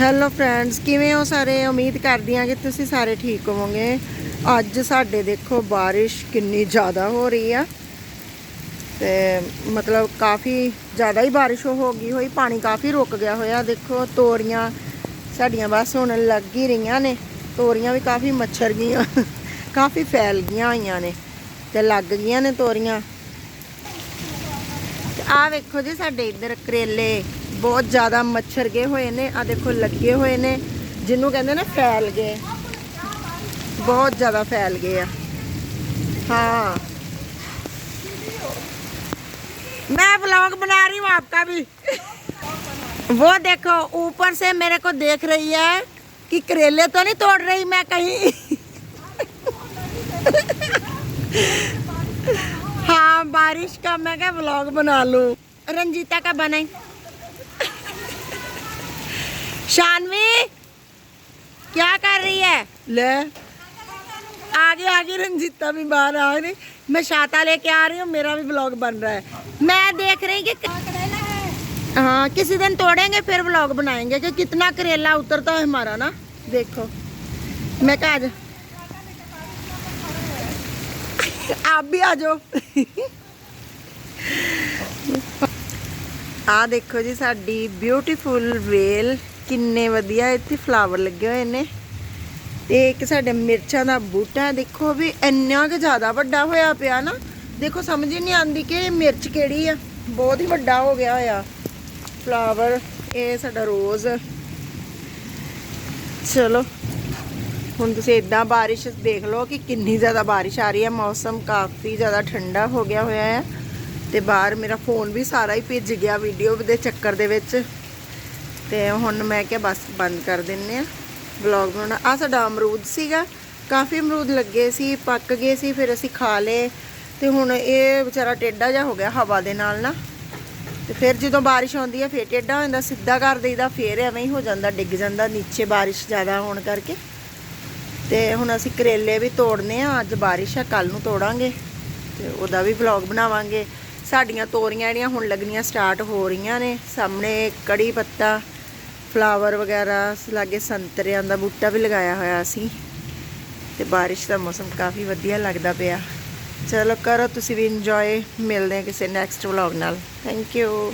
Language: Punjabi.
ਹੈਲੋ ਫਰੈਂਡਸ ਕਿਵੇਂ ਹੋ ਸਾਰੇ? ਉਮੀਦ ਕਰਦੀ ਹਾਂ ਕਿ ਤੁਸੀਂ ਸਾਰੇ ਠੀਕ ਹੋਵੋਗੇ। ਅੱਜ ਸਾਡੇ ਦੇਖੋ ਬਾਰਿਸ਼ ਕਿੰਨੀ ਜ਼ਿਆਦਾ ਹੋ ਰਹੀ ਆ। ਤੇ ਮਤਲਬ ਕਾਫੀ ਜ਼ਿਆਦਾ ਹੀ ਬਾਰਿਸ਼ ਹੋ ਗਈ ਹੋਈ, ਪਾਣੀ ਕਾਫੀ ਰੁਕ ਗਿਆ ਹੋਇਆ। ਦੇਖੋ ਤੋਰੀਆਂ ਸਾਡੀਆਂ ਬਸ ਹੁਣ ਲੱਗ ਹੀ ਰਹੀਆਂ ਨੇ। ਤੋਰੀਆਂ ਵੀ ਕਾਫੀ ਮੱਛਰ ਗਈਆਂ, ਕਾਫੀ ਫੈਲ ਗਈਆਂ ਹੋਈਆਂ ਨੇ ਤੇ ਲੱਗ ਗਈਆਂ ਨੇ ਤੋਰੀਆਂ। ਆ ਵੇਖੋ ਜੀ ਸਾਡੇ ਇੱਧਰ ਕਰੇਲੇ। ਬਹੁਤ ਜ਼ਿਆਦਾ ਮੱਛਰ ਗਏ ਹੋਏ ਨੇ ਆ ਦੇਖੋ ਲੱਗੇ ਹੋਏ ਨੇ ਜਿਹਨੂੰ ਕਹਿੰਦੇ ਨੇ ਫੈਲ ਗਏ ਬਹੁਤ ਜ਼ਿਆਦਾ ਫੈਲ ਗਏ ਆ हाँ मैं ब्लॉग बना रही हूँ आपका भी वो देखो ऊपर से मेरे को देख रही है कि करेले तो नहीं तोड़ रही मैं कहीं हाँ बारिश का मैं क्या ब्लॉग बना लूं रंजीता का बनाई शानवी क्या कर रही है ले आगे आगे रंजीता भी बाहर आ रही मैं छाता लेके आ रही हूँ मेरा भी ब्लॉग बन रहा है मैं देख रही कि हाँ किसी दिन तोड़ेंगे फिर ब्लॉग बनाएंगे कि कितना करेला उतरता है हमारा ना देखो मैं कहा आज आप भी आ जाओ ਆ ਦੇਖੋ ਜੀ ਸਾਡੀ ਬਿਊਟੀਫੁਲ ਵੇਲ ਕਿੰਨੇ ਵਧੀਆ ਇੱਥੇ ਫਲਾਵਰ ਲੱਗੇ ਹੋਏ ਨੇ। ਤੇ ਇੱਕ ਸਾਡੇ ਮਿਰਚਾਂ ਦਾ ਬੂਟਾ ਦੇਖੋ ਵੀ ਇੰਨਾ ਕੁ ਜ਼ਿਆਦਾ ਵੱਡਾ ਹੋਇਆ ਪਿਆ ਨਾ। ਦੇਖੋ ਸਮਝ ਹੀ ਨਹੀਂ ਆਉਂਦੀ ਕਿ ਇਹ ਮਿਰਚ ਕਿਹੜੀ ਆ। ਬਹੁਤ ਹੀ ਵੱਡਾ ਹੋ ਗਿਆ ਹੋਇਆ ਫਲਾਵਰ ਇਹ ਸਾਡਾ ਰੋਜ਼ ਚਲੋ, ਹੁਣ ਤੁਸੀਂ ਇਦਾਂ ਬਾਰਿਸ਼ ਦੇਖ ਲਓ ਕਿ ਕਿੰਨੀ ਜ਼ਿਆਦਾ ਬਾਰਿਸ਼ ਆ ਰਹੀ ਹੈ ਮੌਸਮ ਕਾਫੀ ਜ਼ਿਆਦਾ ਠੰਡਾ ਹੋ ਗਿਆ ਹੋਇਆ ਹੈ ਤੇ ਬਾਹਰ ਮੇਰਾ ਫੋਨ ਵੀ ਸਾਰਾ ਹੀ ਭਿੱਜ ਗਿਆ ਵੀਡੀਓ ਦੇ ਚੱਕਰ ਦੇ ਵਿੱਚ। ਤੇ ਹੁਣ ਮੈਂ ਕਿਹਾ ਬਸ ਬੰਦ ਕਰ ਦਿੰਨੇ ਆ ਵਲੌਗ ਬਣਾਉਣਾ ਆ ਸਾਡਾ ਅਮਰੂਦ ਸੀਗਾ। ਕਾਫੀ ਅਮਰੂਦ ਲੱਗੇ ਸੀ, ਪੱਕ ਗਏ ਸੀ, ਫਿਰ ਅਸੀਂ ਖਾ ਲਏ। ਤੇ ਹੁਣ ਇਹ ਵਿਚਾਰਾ ਟੇਡਾ ਜਿਹਾ ਹੋ ਗਿਆ ਹਵਾ ਦੇ ਨਾਲ ਨਾ। ਤੇ ਫਿਰ ਜਦੋਂ ਬਾਰਿਸ਼ ਆਉਂਦੀ ਹੈ ਫਿਰ ਟੇਡਾ ਹੋ ਜਾਂਦਾ। ਸਿੱਧਾ ਕਰ ਦੇਈਦਾ, ਫਿਰ ਐਵੇਂ ਹੀ ਹੋ ਜਾਂਦਾ, ਡਿੱਗ ਜਾਂਦਾ, ਨੀਚੇ ਬਾਰਿਸ਼ ਜ਼ਿਆਦਾ ਹੋਣ ਕਰਕੇ। ਤੇ ਹੁਣ ਅਸੀਂ ਕਰੇਲੇ ਵੀ ਤੋੜਨੇ ਆ। ਅੱਜ ਬਾਰਿਸ਼ ਆ ਕੱਲ ਨੂੰ ਤੋੜਾਂਗੇ। ਤੇ ਉਹਦਾ ਵੀ ਵਲੌਗ ਬਣਾਵਾਂਗੇ। ਸਾਡੀਆਂ ਤੋਰੀਆਂ ਜਿਹੜੀਆਂ ਹੁਣ ਲੱਗਣੀਆਂ ਸਟਾਰਟ ਹੋ ਰਹੀਆਂ ਨੇ। ਸਾਹਮਣੇ ਕੜੀ ਪੱਤਾ ਫਲਾਵਰ ਵਗੈਰਾ ਲਾਗੇ ਸੰਤਰਿਆਂ ਦਾ ਬੂਟਾ ਵੀ ਲਗਾਇਆ ਹੋਇਆ ਅਸੀਂ ਤੇ ਬਾਰਿਸ਼ ਦਾ ਮੌਸਮ ਕਾਫੀ ਵਧੀਆ ਲੱਗਦਾ ਪਿਆ। ਚਲੋ ਕਰੋ ਤੁਸੀਂ ਵੀ ਇੰਜੋਏ ਮਿਲਦੇ ਹਾਂ ਕਿਸੇ ਨੈਕਸਟ ਵਲੌਗ ਨਾਲ। Thank you